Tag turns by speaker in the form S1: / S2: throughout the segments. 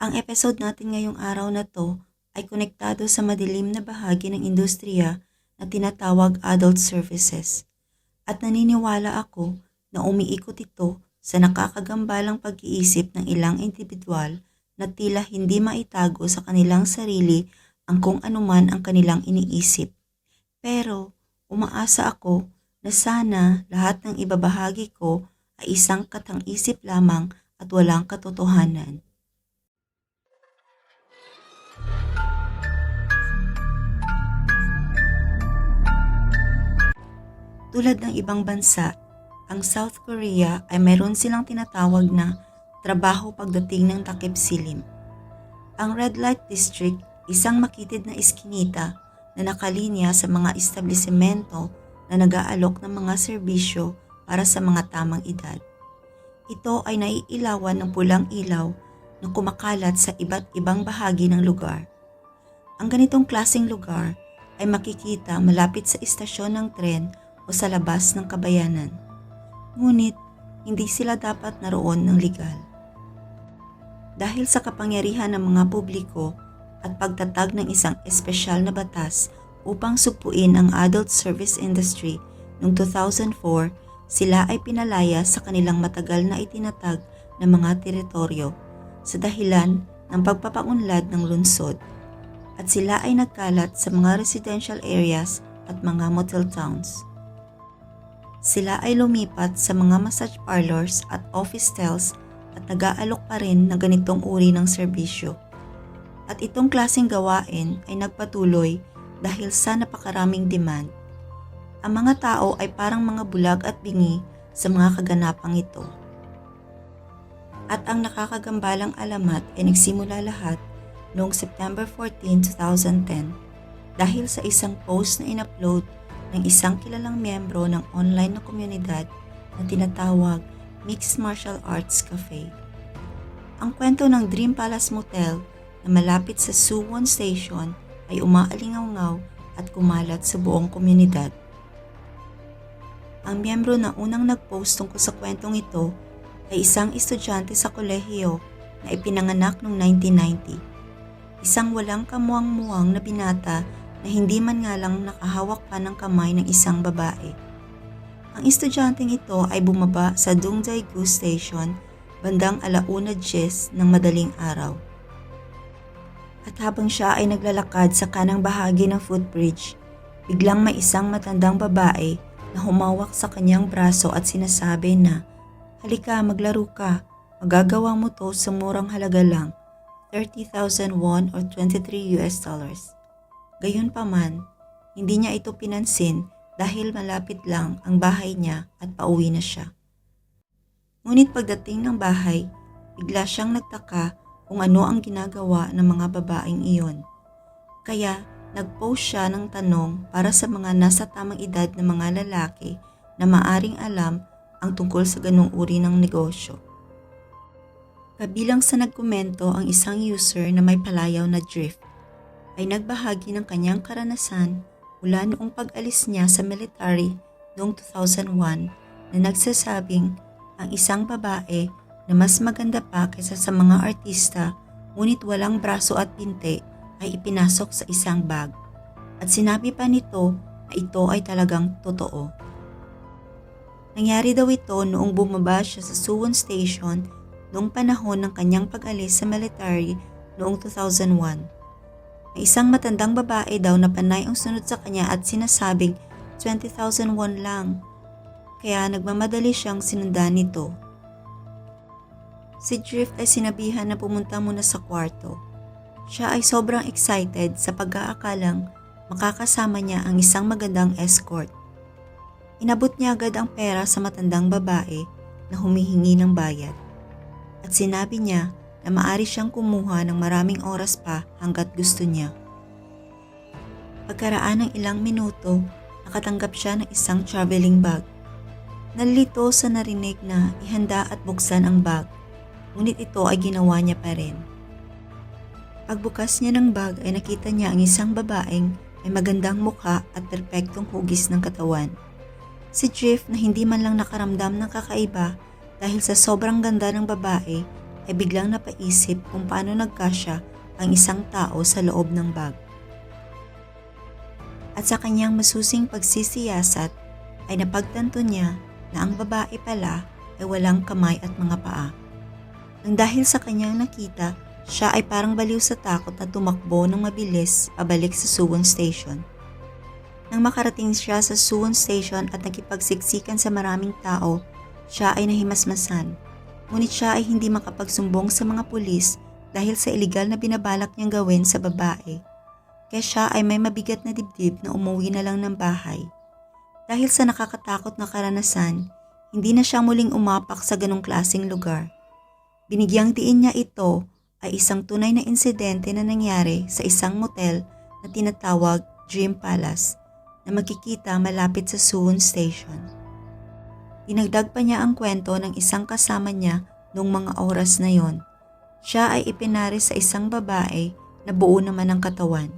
S1: Ang episode natin ngayong araw na to ay konektado sa madilim na bahagi ng industriya na tinatawag adult services. At naniniwala ako na umiikot ito sa nakakagambalang pag-iisip ng ilang individual na tila hindi maitago sa kanilang sarili ang kung anuman ang kanilang iniisip. Pero umaasa ako na sana lahat ng ibabahagi ko ay isang katang-isip lamang at walang katotohanan. Tulad ng ibang bansa, ang South Korea ay mayroon silang tinatawag na trabaho pagdating ng takip silim. Ang Red Light District, isang makitid na iskinita na nakalinya sa mga establisemento na nag-aalok ng mga serbisyo para sa mga tamang edad. Ito ay naiilawan ng pulang ilaw na kumakalat sa iba't ibang bahagi ng lugar. Ang ganitong klaseng lugar ay makikita malapit sa istasyon ng tren o sa labas ng kabayanan. Ngunit, hindi sila dapat naroon ng legal. Dahil sa kapangyarihan ng mga publiko at pagtatag ng isang espesyal na batas upang sugpuin ang adult service industry noong 2004, sila ay pinalaya sa kanilang matagal na itinatag na mga teritoryo sa dahilan ng pagpapaunlad ng lungsod at sila ay nagkalat sa mga residential areas at mga motel towns. Sila ay lumipat sa mga massage parlors at office stalls at nag-aalok pa rin ng ganitong uri ng serbisyo. At itong klaseng gawain ay nagpatuloy dahil sa napakaraming demand. Ang mga tao ay parang mga bulag at bingi sa mga kaganapang ito. At ang nakakagambalang alamat ay nagsimula lahat noong September 14, 2010 dahil sa isang post na in-upload ng isang kilalang miyembro ng online na komunidad na tinatawag Mixed Martial Arts Cafe. Ang kwento ng Dream Palace Motel na malapit sa Suwon Station ay umaalingaw at kumalat sa buong komunidad. Ang miyembro na unang nagpost tungkol sa kwentong ito ay isang estudyante sa kolehiyo na ipinanganak noong 1990. Isang walang kamuang-muang na binata na hindi man nga lang nakahawak pa ng kamay ng isang babae. Ang estudyanteng ito ay bumaba sa Dongdaegu Station bandang alauna 10 ng madaling araw. At habang siya ay naglalakad sa kanang bahagi ng footbridge, biglang may isang matandang babae na humawak sa kanyang braso at sinasabi na, Halika, maglaro ka. Magagawa mo to sa murang halaga lang, 30,000 won or 23 US dollars. Gayunpaman, hindi niya ito pinansin dahil malapit lang ang bahay niya at pauwi na siya. Ngunit pagdating ng bahay, bigla siyang nagtaka kung ano ang ginagawa ng mga babaeng iyon. Kaya nag-post siya ng tanong para sa mga nasa tamang edad na mga lalaki na maaring alam ang tungkol sa ganong uri ng negosyo. Kabilang sa nagkomento ang isang user na may palayaw na drift ay nagbahagi ng kanyang karanasan mula noong pag-alis niya sa military noong 2001 na nagsasabing ang isang babae na mas maganda pa kaysa sa mga artista ngunit walang braso at pinte ay ipinasok sa isang bag. At sinabi pa nito na ito ay talagang totoo. Nangyari daw ito noong bumaba siya sa Suwon Station noong panahon ng kanyang pag-alis sa military noong 2001. Isang matandang babae daw na panay ang sunod sa kanya at sinasabing 20,000 won lang. Kaya nagmamadali siyang sinundan nito. Si Drift ay sinabihan na pumunta muna sa kwarto. Siya ay sobrang excited sa pag-aakalang makakasama niya ang isang magandang escort. Inabot niya agad ang pera sa matandang babae na humihingi ng bayad. At sinabi niya na maari siyang kumuha ng maraming oras pa hanggat gusto niya. Pagkaraan ng ilang minuto, nakatanggap siya ng isang traveling bag. Nalito sa narinig na ihanda at buksan ang bag, ngunit ito ay ginawa niya pa rin. Pagbukas niya ng bag ay nakita niya ang isang babaeng may magandang mukha at perpektong hugis ng katawan. Si Drift na hindi man lang nakaramdam ng kakaiba dahil sa sobrang ganda ng babae ay biglang napaisip kung paano nagkasya ang isang tao sa loob ng bag. At sa kanyang masusing pagsisiyasat ay napagtanto niya na ang babae pala ay walang kamay at mga paa. Nang dahil sa kanyang nakita, siya ay parang baliw sa takot na tumakbo ng mabilis pabalik sa Suwon Station. Nang makarating siya sa Suwon Station at nakipagsiksikan sa maraming tao, siya ay nahimasmasan. Ngunit siya ay hindi makapagsumbong sa mga pulis dahil sa iligal na binabalak niyang gawin sa babae. Kaya siya ay may mabigat na dibdib na umuwi na lang ng bahay. Dahil sa nakakatakot na karanasan, hindi na siya muling umapak sa ganong klasing lugar. Binigyang diin niya ito ay isang tunay na insidente na nangyari sa isang motel na tinatawag Dream Palace na makikita malapit sa Suwon Station. Dinagdag pa niya ang kwento ng isang kasama niya noong mga oras na yon. Siya ay ipinari sa isang babae na buo naman ang katawan.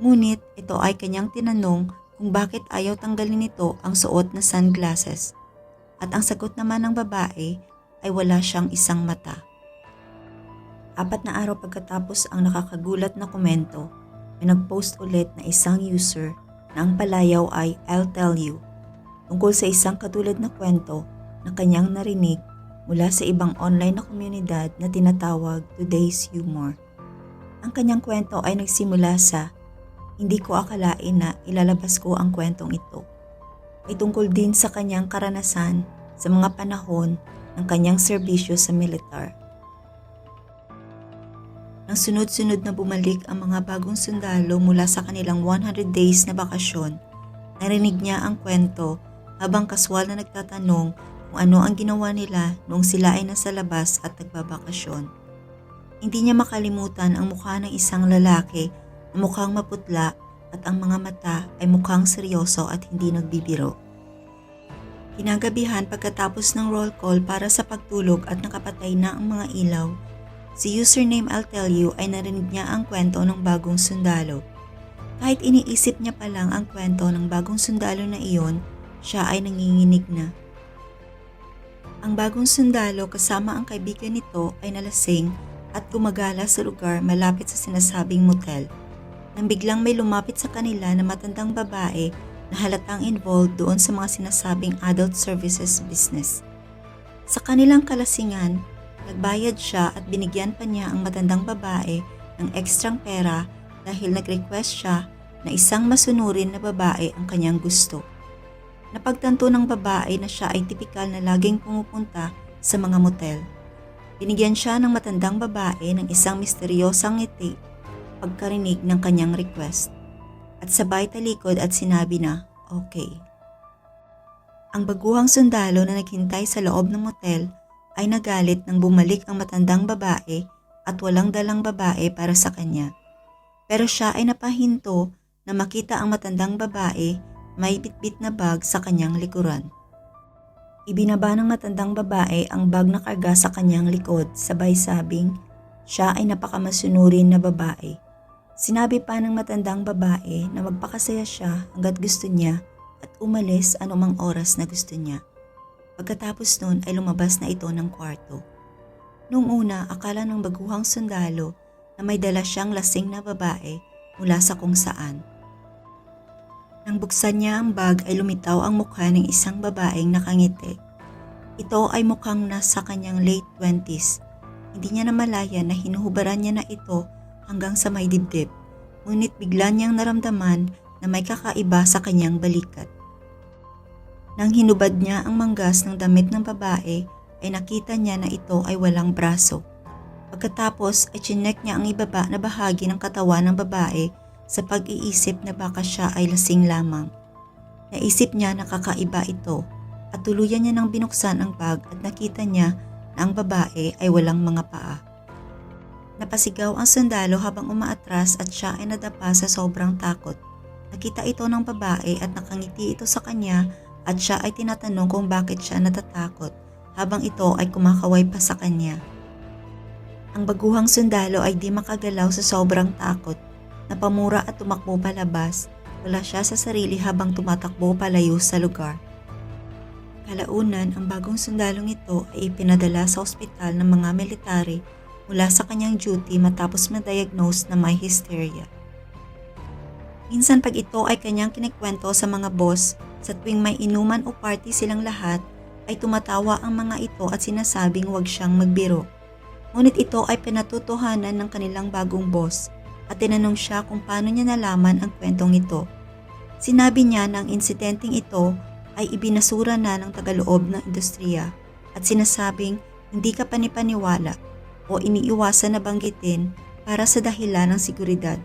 S1: Ngunit ito ay kanyang tinanong kung bakit ayaw tanggalin nito ang suot na sunglasses. At ang sagot naman ng babae ay wala siyang isang mata. Apat na araw pagkatapos ang nakakagulat na komento, may nagpost ulit na isang user na ang palayaw ay I'll tell you tungkol sa isang katulad na kwento na kanyang narinig mula sa ibang online na komunidad na tinatawag Today's Humor. Ang kanyang kwento ay nagsimula sa hindi ko akalain na ilalabas ko ang kwentong ito. Ay tungkol din sa kanyang karanasan sa mga panahon ng kanyang serbisyo sa militar. Nang sunod-sunod na bumalik ang mga bagong sundalo mula sa kanilang 100 days na bakasyon, narinig niya ang kwento habang kaswal na nagtatanong kung ano ang ginawa nila noong sila ay nasa labas at nagbabakasyon. Hindi niya makalimutan ang mukha ng isang lalaki na mukhang maputla at ang mga mata ay mukhang seryoso at hindi nagbibiro. Kinagabihan pagkatapos ng roll call para sa pagtulog at nakapatay na ang mga ilaw, si username I'll tell you ay narinig niya ang kwento ng bagong sundalo. Kahit iniisip niya pa lang ang kwento ng bagong sundalo na iyon, siya ay nanginginig na. Ang bagong sundalo kasama ang kaibigan nito ay nalasing at gumagala sa lugar malapit sa sinasabing motel. Nang biglang may lumapit sa kanila na matandang babae na halatang involved doon sa mga sinasabing adult services business. Sa kanilang kalasingan, nagbayad siya at binigyan pa niya ang matandang babae ng ekstrang pera dahil nag-request siya na isang masunurin na babae ang kanyang gusto. Napagtanto ng babae na siya ay tipikal na laging pumupunta sa mga motel. Binigyan siya ng matandang babae ng isang misteryosang ngiti pagkarinig ng kanyang request at sabay talikod at sinabi na, okay. Ang baguhang sundalo na naghintay sa loob ng motel ay nagalit nang bumalik ang matandang babae at walang dalang babae para sa kanya. Pero siya ay napahinto na makita ang matandang babae may bitbit na bag sa kanyang likuran. Ibinaba ng matandang babae ang bag na karga sa kanyang likod sabay sabing siya ay napakamasunurin na babae. Sinabi pa ng matandang babae na magpakasaya siya hanggat gusto niya at umalis anumang oras na gusto niya. Pagkatapos nun ay lumabas na ito ng kwarto. Noong una, akala ng baguhang sundalo na may dala siyang lasing na babae mula sa kung saan. Nang buksan niya ang bag ay lumitaw ang mukha ng isang babaeng nakangiti. Ito ay mukhang nasa kanyang late 20s. Hindi niya namalaya na hinuhubaran niya na ito hanggang sa may dibdib. Ngunit bigla niyang naramdaman na may kakaiba sa kanyang balikat. Nang hinubad niya ang manggas ng damit ng babae, ay nakita niya na ito ay walang braso. Pagkatapos ay chinek niya ang ibaba na bahagi ng katawan ng babae sa pag-iisip na baka siya ay lasing lamang. Naisip niya na kakaiba ito at tuluyan niya nang binuksan ang bag at nakita niya na ang babae ay walang mga paa. Napasigaw ang sundalo habang umaatras at siya ay nadapa sa sobrang takot. Nakita ito ng babae at nakangiti ito sa kanya at siya ay tinatanong kung bakit siya natatakot habang ito ay kumakaway pa sa kanya. Ang baguhang sundalo ay di makagalaw sa sobrang takot. Napamura at tumakbo palabas. Wala siya sa sarili habang tumatakbo palayo sa lugar. Kalaunan, ang bagong sundalong ito ay ipinadala sa ospital ng mga military mula sa kanyang duty matapos ma-diagnose na may hysteria. Minsan pag ito ay kanyang kinikwento sa mga boss, sa tuwing may inuman o party silang lahat, ay tumatawa ang mga ito at sinasabing huwag siyang magbiro. Ngunit ito ay pinatutuhanan ng kanilang bagong boss at tinanong siya kung paano niya nalaman ang kwentong ito. Sinabi niya na ang insidenteng ito ay ibinasura na ng tagaloob ng industriya at sinasabing hindi ka panipaniwala o iniiwasan na banggitin para sa dahilan ng seguridad.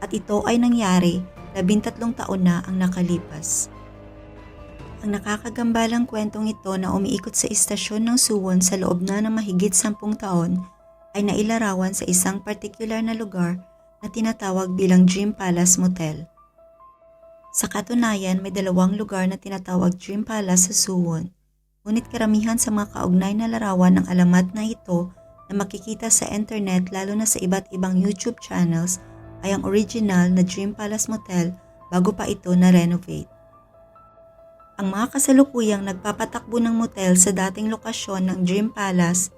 S1: At ito ay nangyari labintatlong taon na ang nakalipas. Ang nakakagambalang kwentong ito na umiikot sa istasyon ng Suwon sa loob na ng mahigit sampung taon ay nailarawan sa isang partikular na lugar na tinatawag bilang Dream Palace Motel. Sa katunayan, may dalawang lugar na tinatawag Dream Palace sa Suwon. Ngunit karamihan sa mga kaugnay na larawan ng alamat na ito na makikita sa internet lalo na sa iba't ibang YouTube channels ay ang original na Dream Palace Motel bago pa ito na-renovate. Ang mga kasalukuyang nagpapatakbo ng motel sa dating lokasyon ng Dream Palace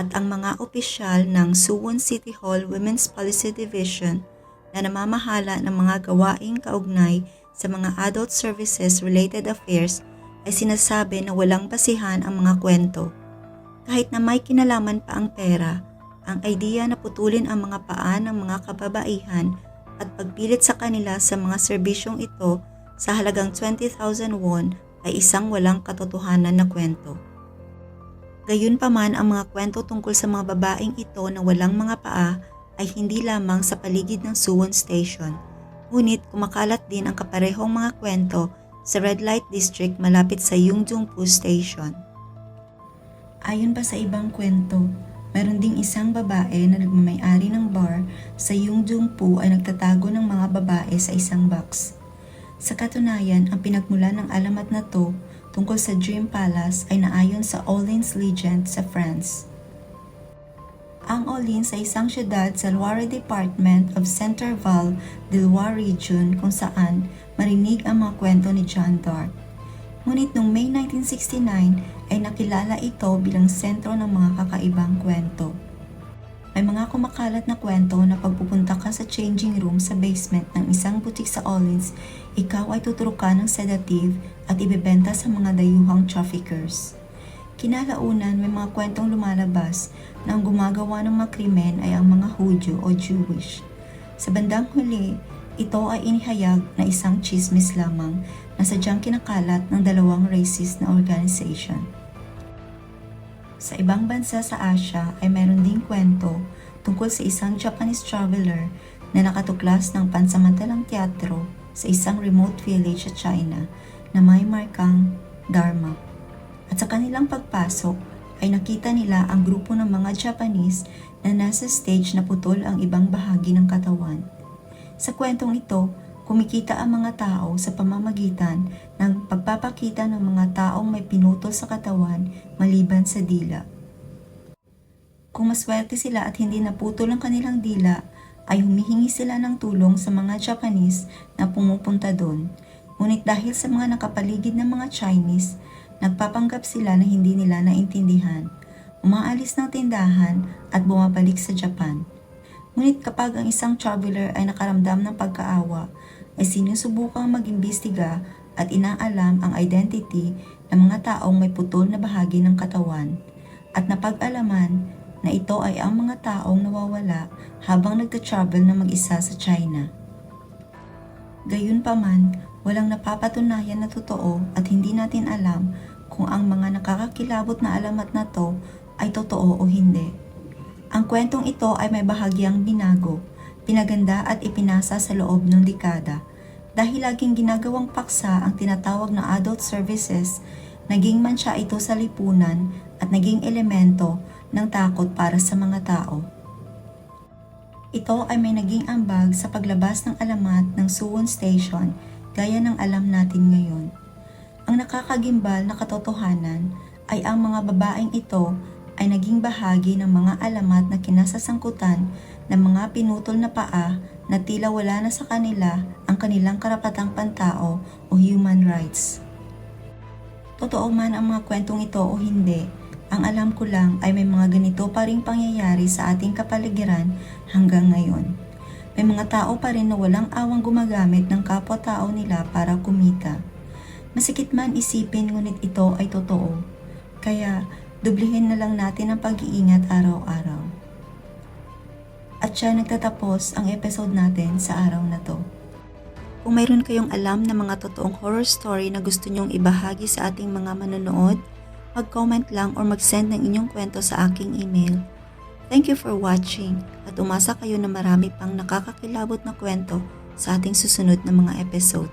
S1: at ang mga opisyal ng Suwon City Hall Women's Policy Division na namamahala ng mga gawaing kaugnay sa mga adult services related affairs ay sinasabi na walang basihan ang mga kwento. Kahit na may kinalaman pa ang pera, ang idea na putulin ang mga paa ng mga kababaihan at pagpilit sa kanila sa mga serbisyong ito sa halagang 20,000 won ay isang walang katotohanan na kwento. Gayunpaman ang mga kwento tungkol sa mga babaeng ito na walang mga paa ay hindi lamang sa paligid ng Suwon Station, ngunit kumakalat din ang kaparehong mga kwento sa Red Light District malapit sa Yungdongpu Station. Ayon pa sa ibang kwento, meron ding isang babae na nagmamayari ng bar sa Yungdongpu ay nagtatago ng mga babae sa isang box. Sa katunayan, ang pinagmula ng alamat na to tungkol sa Dream Palace ay naayon sa Orleans Legend sa France. Ang Orleans ay isang syudad sa Loire Department of Centerval de Loire Region kung saan marinig ang mga kwento ni John d'Arc. Ngunit noong May 1969 ay nakilala ito bilang sentro ng mga kakaibang kwento. May mga kumakalat na kwento na pagpupunta ka sa changing room sa basement ng isang butik sa Orleans, ikaw ay tuturukan ng sedative at ibebenta sa mga dayuhang traffickers. Kinalaunan may mga kwentong lumalabas na ang gumagawa ng mga krimen ay ang mga Hudyo o Jewish. Sa bandang huli, ito ay inihayag na isang chismis lamang na sadyang kinakalat ng dalawang racist na organization. Sa ibang bansa sa Asia ay meron ding kwento tungkol sa isang Japanese traveler na nakatuklas ng pansamantalang teatro sa isang remote village sa China na may markang Dharma. At sa kanilang pagpasok ay nakita nila ang grupo ng mga Japanese na nasa stage na putol ang ibang bahagi ng katawan. Sa kwentong ito, kumikita ang mga tao sa pamamagitan ng pagpapakita ng mga taong may pinutol sa katawan maliban sa dila. Kung maswerte sila at hindi naputol ang kanilang dila, ay humihingi sila ng tulong sa mga Japanese na pumupunta doon. Ngunit dahil sa mga nakapaligid ng mga Chinese, nagpapanggap sila na hindi nila naintindihan. Umaalis ng tindahan at bumabalik sa Japan. Ngunit kapag ang isang traveler ay nakaramdam ng pagkaawa, ay sinusubukang mag-imbestiga at inaalam ang identity ng mga taong may putol na bahagi ng katawan at napag-alaman na ito ay ang mga taong nawawala habang nagta-travel na mag-isa sa China. Gayunpaman, walang napapatunayan na totoo at hindi natin alam kung ang mga nakakakilabot na alamat na to ay totoo o hindi. Ang kwentong ito ay may bahagyang binago, pinaganda at ipinasa sa loob ng dekada dahil laging ginagawang paksa ang tinatawag na adult services, naging mansya ito sa lipunan at naging elemento ng takot para sa mga tao. Ito ay may naging ambag sa paglabas ng alamat ng Suwon Station gaya ng alam natin ngayon. Ang nakakagimbal na katotohanan ay ang mga babaeng ito ay naging bahagi ng mga alamat na kinasasangkutan ng mga pinutol na paa na tila wala na sa kanila ang kanilang karapatang pantao o human rights. Totoo man ang mga kwentong ito o hindi, ang alam ko lang ay may mga ganito pa ring pangyayari sa ating kapaligiran hanggang ngayon. May mga tao pa rin na walang awang gumagamit ng kapwa-tao nila para kumita. Masikit man isipin ngunit ito ay totoo. Kaya, dublihin na lang natin ang pag-iingat araw-araw. At siya nagtatapos ang episode natin sa araw na to. Kung mayroon kayong alam na mga totoong horror story na gusto nyong ibahagi sa ating mga manonood, mag-comment lang or mag-send ng inyong kwento sa aking email. Thank you for watching at umasa kayo na marami pang nakakakilabot na kwento sa ating susunod na mga episode.